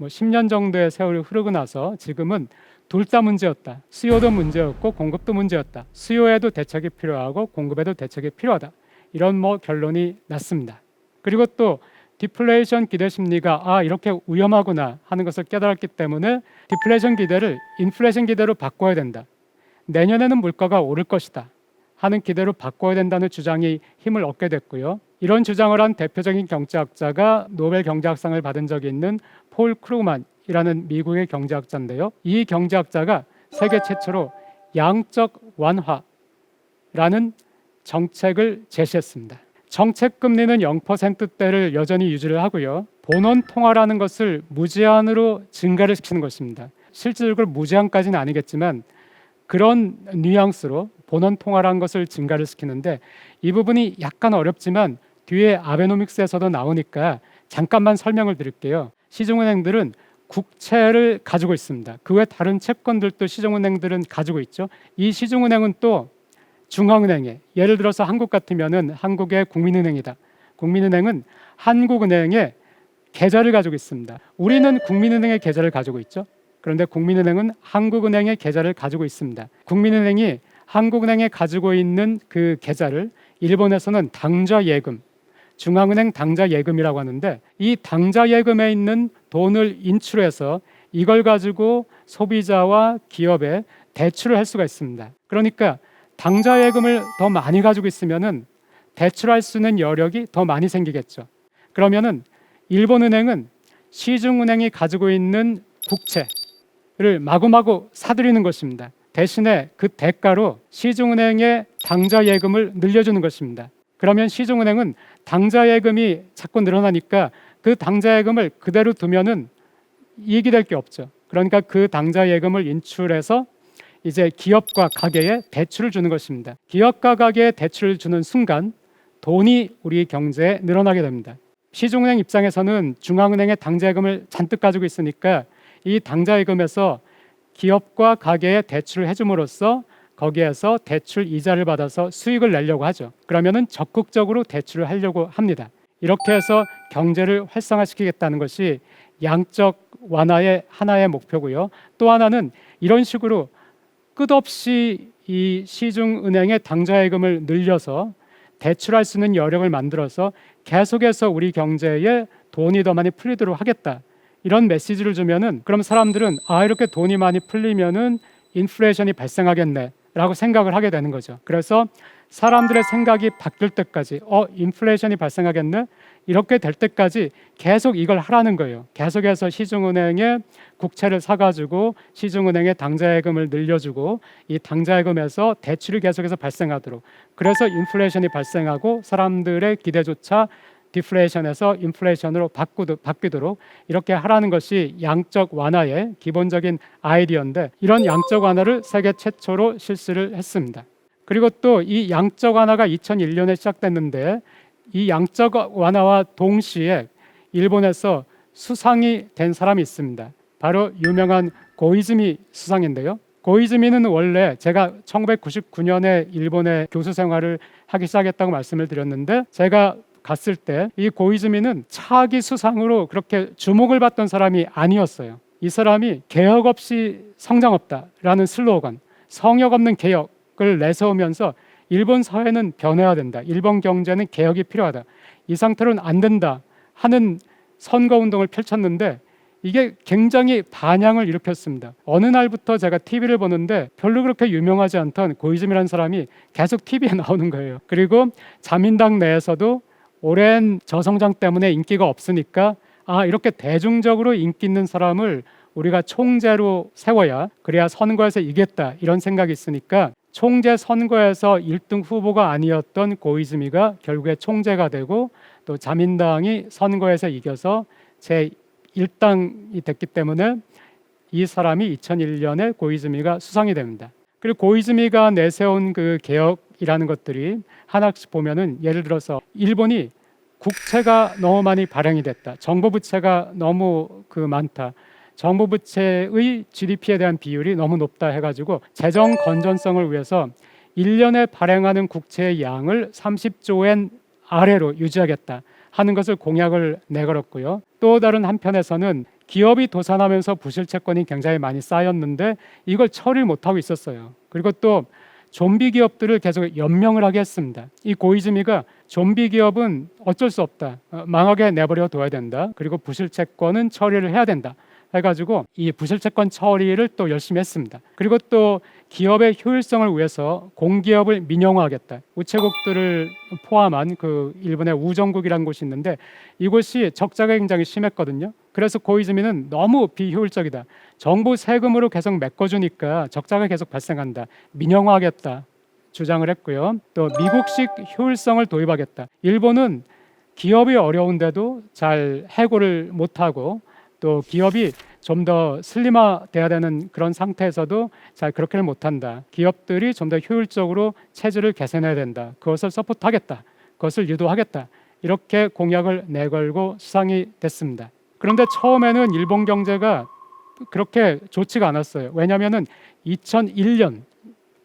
뭐 10년 정도의 세월이 흐르고 나서 지금은 둘 다 문제였다. 수요도 문제였고 공급도 문제였다. 수요에도 대책이 필요하고 공급에도 대책이 필요하다. 이런 뭐 결론이 났습니다. 그리고 또 디플레이션 기대 심리가 아 이렇게 위험하구나 하는 것을 깨달았기 때문에 디플레이션 기대를 인플레이션 기대로 바꿔야 된다. 내년에는 물가가 오를 것이다. 하는 기대로 바꿔야 된다는 주장이 힘을 얻게 됐고요. 이런 주장을 한 대표적인 경제학자가 노벨 경제학상을 받은 적이 있는 폴 크루만이라는 미국의 경제학자인데요. 이 경제학자가 세계 최초로 양적 완화라는 정책을 제시했습니다. 정책 금리는 0%대를 여전히 유지를 하고요. 본원 통화라는 것을 무제한으로 증가를 시키는 것입니다. 실질적으로 무제한까지는 아니겠지만 그런 뉘앙스로 본원 통화라는 것을 증가를 시키는데 이 부분이 약간 어렵지만 뒤에 아베노믹스에서도 나오니까 잠깐만 설명을 드릴게요. 시중은행들은 국채를 가지고 있습니다. 그 외 다른 채권들도 시중은행들은 가지고 있죠. 이 시중은행은 또 중앙은행에 예를 들어서 한국 같으면은 한국의 국민은행이다. 국민은행은 한국은행의 계좌를 가지고 있습니다. 우리는 국민은행의 계좌를 가지고 있죠. 그런데 국민은행은 한국은행의 계좌를 가지고 있습니다. 국민은행이 한국은행에 가지고 있는 그 계좌를 일본에서는 당좌 예금, 중앙은행 당좌 예금이라고 하는데 이 당좌 예금에 있는 돈을 인출해서 이걸 가지고 소비자와 기업에 대출을 할 수가 있습니다. 그러니까 당좌 예금을 더 많이 가지고 있으면은 대출할 수 있는 여력이 더 많이 생기겠죠. 그러면은 일본은행은 시중은행이 가지고 있는 국채를 마구마구 사들이는 것입니다. 대신에 그 대가로 시중은행의 당좌 예금을 늘려주는 것입니다. 그러면 시중은행은 당좌 예금이 자꾸 늘어나니까 그 당좌 예금을 그대로 두면은 이익이 될 게 없죠. 그러니까 그 당좌 예금을 인출해서 이제 기업과 가게에 대출을 주는 것입니다. 기업과 가게에 대출을 주는 순간 돈이 우리 경제에 늘어나게 됩니다. 시중은행 입장에서는 중앙은행의 당좌예금을 잔뜩 가지고 있으니까 이 당좌예금에서 기업과 가게에 대출을 해줌으로써 거기에서 대출 이자를 받아서 수익을 내려고 하죠. 그러면은 적극적으로 대출을 하려고 합니다. 이렇게 해서 경제를 활성화시키겠다는 것이 양적 완화의 하나의 목표고요. 또 하나는 이런 식으로 끝없이 이 시중 은행의 당좌예금을 늘려서 대출할 수 있는 여력을 만들어서 계속해서 우리 경제에 돈이 더 많이 풀리도록 하겠다. 이런 메시지를 주면은 그럼 사람들은 아 이렇게 돈이 많이 풀리면은 인플레이션이 발생하겠네 라고 생각을 하게 되는 거죠. 그래서 사람들의 생각이 바뀔 때까지 어 인플레이션이 발생하겠네 이렇게 될 때까지 계속 이걸 하라는 거예요. 계속해서 시중은행에 국채를 사가지고 시중은행에 당좌예금을 늘려주고 이 당좌예금에서 대출이 계속해서 발생하도록 그래서 인플레이션이 발생하고 사람들의 기대조차 디플레이션에서 인플레이션으로 바뀌도록 이렇게 하라는 것이 양적 완화의 기본적인 아이디어인데 이런 양적 완화를 세계 최초로 실시를 했습니다. 그리고 또 이 양적 완화가 2001년에 시작됐는데 이 양적 완화와 동시에 일본에서 수상이 된 사람이 있습니다. 바로 유명한 고이즈미 수상인데요. 고이즈미는 원래 제가 1999년에 일본에 교수 생활을 하기 시작했다고 말씀을 드렸는데 제가 갔을 때 이 고이즈미는 차기 수상으로 그렇게 주목을 받던 사람이 아니었어요. 이 사람이 개혁 없이 성장 없다라는 슬로건, 성역 없는 개혁을 내세우면서 일본 사회는 변해야 된다. 일본 경제는 개혁이 필요하다. 이 상태로는 안 된다 하는 선거 운동을 펼쳤는데 이게 굉장히 반향을 일으켰습니다. 어느 날부터 제가 TV를 보는데 별로 그렇게 유명하지 않던 고이즈미라는 사람이 계속 TV에 나오는 거예요. 그리고 자민당 내에서도 오랜 저성장 때문에 인기가 없으니까 아 이렇게 대중적으로 인기 있는 사람을 우리가 총재로 세워야 그래야 선거에서 이겼다 이런 생각이 있으니까 총재 선거에서 1등 후보가 아니었던 고이즈미가 결국에 총재가 되고 또 자민당이 선거에서 이겨서 제 1당이 됐기 때문에 이 사람이 2001년에 고이즈미가 수상이 됩니다. 그리고 고이즈미가 내세운 그 개혁이라는 것들이 하나씩 보면은 예를 들어서 일본이 국채가 너무 많이 발행이 됐다. 정부 부채가 너무 그 많다. 정부 부채의 GDP에 대한 비율이 너무 높다 해가지고 재정 건전성을 위해서 1년에 발행하는 국채의 양을 30조엔 아래로 유지하겠다 하는 것을 공약을 내걸었고요. 또 다른 한편에서는 기업이 도산하면서 부실 채권이 굉장히 많이 쌓였는데 이걸 처리를 못하고 있었어요. 그리고 또 좀비 기업들을 계속 연명을 하게 했습니다. 이 고이즈미가 좀비 기업은 어쩔 수 없다. 어, 망하게 내버려 둬야 된다. 그리고 부실 채권은 처리를 해야 된다. 해가지고 이 부실 채권 처리를 또 열심히 했습니다. 그리고 또 기업의 효율성을 위해서 공기업을 민영화하겠다. 우체국들을 포함한 그 일본의 우정국이라는 곳이 있는데 이곳이 적자가 굉장히 심했거든요. 그래서 고이즈미는 너무 비효율적이다. 정부 세금으로 계속 메꿔주니까 적자가 계속 발생한다. 민영화하겠다 주장을 했고요. 또 미국식 효율성을 도입하겠다. 일본은 기업이 어려운데도 잘 해고를 못하고 또 기업이 좀 더 슬림화돼야 되는 그런 상태에서도 잘 그렇게는 못한다. 기업들이 좀 더 효율적으로 체질을 개선해야 된다. 그것을 서포트하겠다. 그것을 유도하겠다. 이렇게 공약을 내걸고 수상이 됐습니다. 그런데 처음에는 일본 경제가 그렇게 좋지가 않았어요. 왜냐하면은 2001년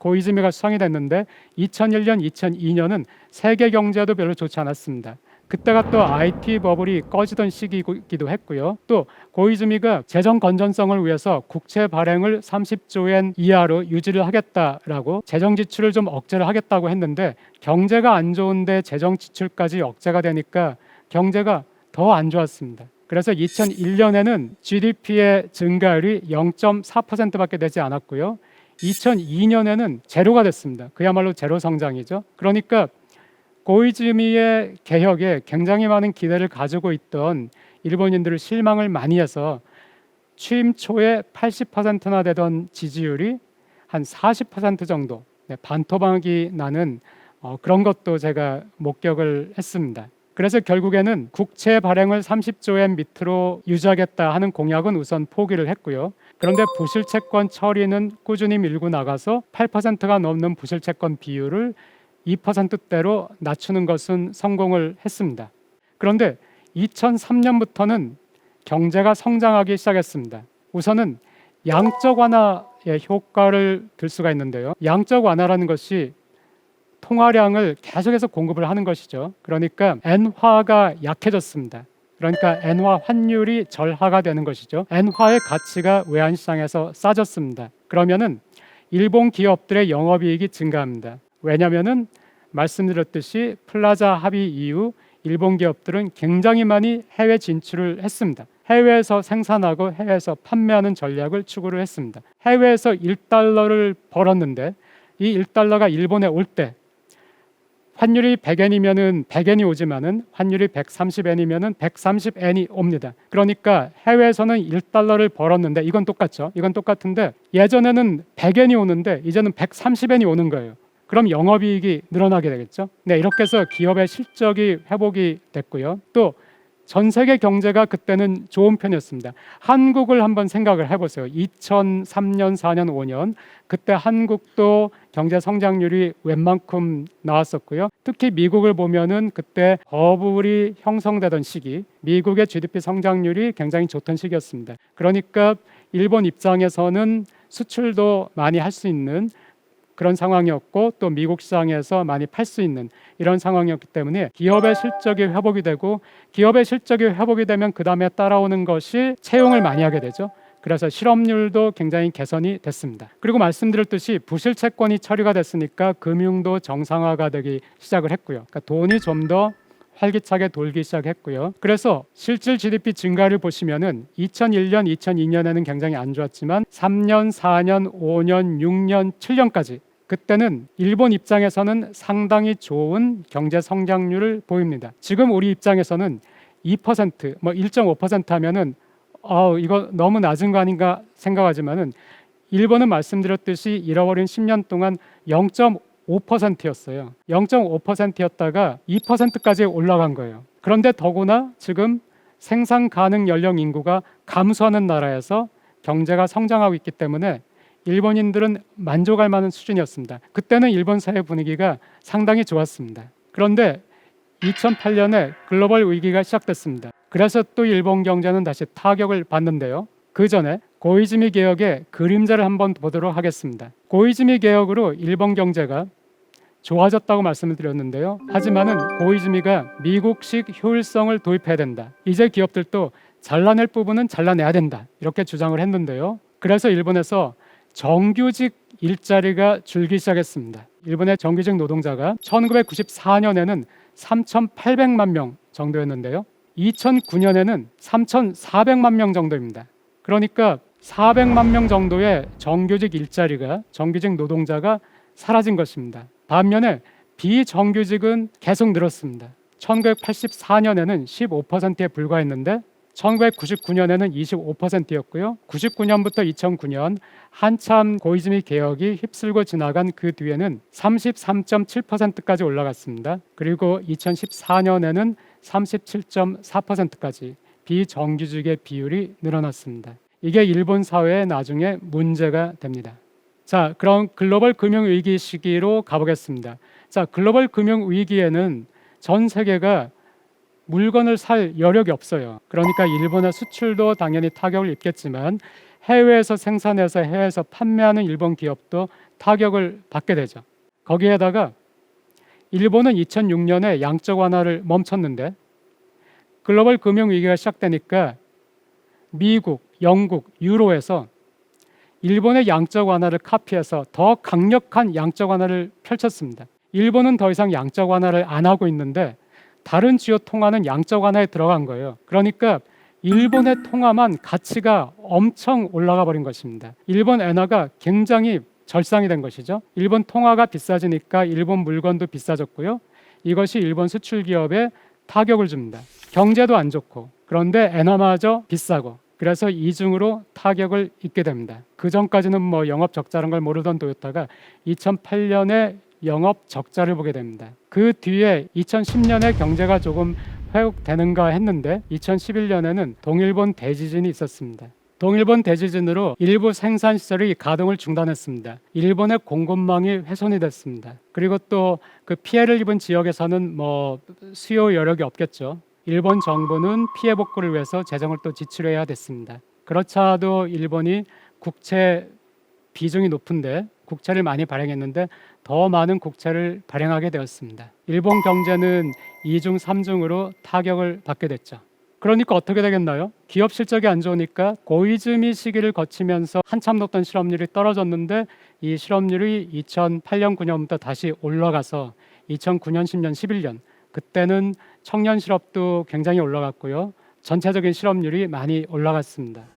고이즈미가 수상이 됐는데 2001년, 2002년은 세계 경제도 별로 좋지 않았습니다. 그때가 또 IT 버블이 꺼지던 시기이기도 했고요. 또 고이즈미가 재정 건전성을 위해서 국채 발행을 30조 엔 이하로 유지를 하겠다라고 재정 지출을 좀 억제를 하겠다고 했는데 경제가 안 좋은데 재정 지출까지 억제가 되니까 경제가 더 안 좋았습니다. 그래서 2001년에는 GDP의 증가율이 0.4%밖에 되지 않았고요. 2002년에는 제로가 됐습니다. 그야말로 제로 성장이죠. 그러니까 고이즈미의 개혁에 굉장히 많은 기대를 가지고 있던 일본인들을 실망을 많이 해서 취임 초에 80%나 되던 지지율이 한 40% 정도 네, 반토막이 나는 어, 그런 것도 제가 목격을 했습니다. 그래서 결국에는 국채 발행을 30조 엔 밑으로 유지하겠다 하는 공약은 우선 포기를 했고요. 그런데 부실채권 처리는 꾸준히 밀고 나가서 8%가 넘는 부실채권 비율을 2%대로 낮추는 것은 성공을 했습니다. 그런데 2003년부터는 경제가 성장하기 시작했습니다. 우선은 양적 완화의 효과를 들 수가 있는데요. 양적 완화라는 것이 통화량을 계속해서 공급을 하는 것이죠. 그러니까 엔화가 약해졌습니다. 그러니까 엔화 환율이 절하가 되는 것이죠. 엔화의 가치가 외환 시장에서 싸졌습니다. 그러면은 일본 기업들의 영업이익이 증가합니다. 왜냐하면은 말씀드렸듯이 플라자 합의 이후 일본 기업들은 굉장히 많이 해외 진출을 했습니다. 해외에서 생산하고 해외에서 판매하는 전략을 추구를 했습니다. 해외에서 1달러를 벌었는데 이 1달러가 일본에 올 때 환율이 100엔이면은 100엔이 오지만은 환율이 130엔이면은 130엔이 옵니다. 그러니까 해외에서는 1달러를 벌었는데 이건 똑같죠. 이건 똑같은데 예전에는 100엔이 오는데 이제는 130엔이 오는 거예요. 그럼 영업이익이 늘어나게 되겠죠. 네, 이렇게 해서 기업의 실적이 회복이 됐고요. 또 전 세계 경제가 그때는 좋은 편이었습니다. 한국을 한번 생각을 해보세요. 2003년, 4년, 5년 그때 한국도 경제 성장률이 웬만큼 나왔었고요. 특히 미국을 보면은 그때 버블이 형성되던 시기, 미국의 GDP 성장률이 굉장히 좋던 시기였습니다. 그러니까 일본 입장에서는 수출도 많이 할 수 있는 그런 상황이었고 또 미국 시장에서 많이 팔 수 있는 이런 상황이었기 때문에 기업의 실적이 회복이 되고 기업의 실적이 회복이 되면 그 다음에 따라오는 것이 채용을 많이 하게 되죠. 그래서 실업률도 굉장히 개선이 됐습니다. 그리고 말씀드렸듯이 부실 채권이 처리가 됐으니까 금융도 정상화가 되기 시작을 했고요. 그러니까 돈이 좀더 활기차게 돌기 시작했고요. 그래서 실질 GDP 증가를 보시면은 2001년, 2002년에는 굉장히 안 좋았지만 3년, 4년, 5년, 6년, 7년까지 그때는 일본 입장에서는 상당히 좋은 경제 성장률을 보입니다. 지금 우리 입장에서는 2%, 뭐 1.5% 하면은 어 이거 너무 낮은 거 아닌가 생각하지만은 일본은 말씀드렸듯이 잃어버린 10년 동안 0.5%였어요. 0.5%였다가 2%까지 올라간 거예요. 그런데 더구나 지금 생산 가능 연령 인구가 감소하는 나라에서 경제가 성장하고 있기 때문에 일본인들은 만족할 만한 수준이었습니다. 그때는 일본 사회 분위기가 상당히 좋았습니다. 그런데 2008년에 글로벌 위기가 시작됐습니다. 그래서 또 일본 경제는 다시 타격을 받는데요. 그 전에 고이즈미 개혁의 그림자를 한번 보도록 하겠습니다. 고이즈미 개혁으로 일본 경제가 좋아졌다고 말씀을 드렸는데요. 하지만은 고이즈미가 미국식 효율성을 도입해야 된다. 이제 기업들도 잘라낼 부분은 잘라내야 된다 이렇게 주장을 했는데요. 그래서 일본에서 정규직 일자리가 줄기 시작했습니다. 일본의 정규직 노동자가 1994년에는 3,800만 명 정도였는데요. 2009년에는 3,400만 명 정도입니다. 그러니까 400만 명 정도의 정규직 일자리가 정규직 노동자가 사라진 것입니다. 반면에 비정규직은 계속 늘었습니다. 1984년에는 15%에 불과했는데 1999년에는 25%였고요. 99년부터 2009년 한참 고이즈미 개혁이 휩쓸고 지나간 그 뒤에는 33.7%까지 올라갔습니다. 그리고 2014년에는 37.4%까지 비정규직의 비율이 늘어났습니다. 이게 일본 사회에 나중에 문제가 됩니다. 자, 그럼 글로벌 금융 위기 시기로 가보겠습니다. 자, 글로벌 금융 위기에는 전 세계가 물건을 살 여력이 없어요. 그러니까 일본의 수출도 당연히 타격을 입겠지만 해외에서 생산해서 해외에서 판매하는 일본 기업도 타격을 받게 되죠. 거기에다가 일본은 2006년에 양적 완화를 멈췄는데 글로벌 금융 위기가 시작되니까 미국, 영국, 유로에서 일본의 양적 완화를 카피해서 더 강력한 양적 완화를 펼쳤습니다. 일본은 더 이상 양적 완화를 안 하고 있는데 다른 주요 통화는 양적 완화에 들어간 거예요. 그러니까 일본의 통화만 가치가 엄청 올라가 버린 것입니다. 일본 엔화가 굉장히 절상이 된 것이죠. 일본 통화가 비싸지니까 일본 물건도 비싸졌고요. 이것이 일본 수출 기업에 타격을 줍니다. 경제도 안 좋고 그런데 엔화마저 비싸고 그래서 이중으로 타격을 입게 됩니다. 그 전까지는 뭐 영업 적자란 걸 모르던 도요타가 2008년에 영업 적자를 보게 됩니다. 그 뒤에 2010년에 경제가 조금 회복되는가 했는데 2011년에는 동일본 대지진이 있었습니다. 동일본 대지진으로 일부 생산 시설이 가동을 중단했습니다. 일본의 공급망이 훼손이 됐습니다. 그리고 또 그 피해를 입은 지역에서는 뭐 수요 여력이 없겠죠. 일본 정부는 피해 복구를 위해서 재정을 또 지출해야 됐습니다. 그렇자도 일본이 국채 비중이 높은데 국채를 많이 발행했는데 더 많은 국채를 발행하게 되었습니다. 일본 경제는 2중 3중으로 타격을 받게 됐죠. 그러니까 어떻게 되겠나요? 기업 실적이 안 좋으니까 고이즈미 시기를 거치면서 한참 높던 실업률이 떨어졌는데 이 실업률이 2008년 9년부터 다시 올라가서 2009년 10년 11년 그때는 청년 실업도 굉장히 올라갔고요. 전체적인 실업률이 많이 올라갔습니다.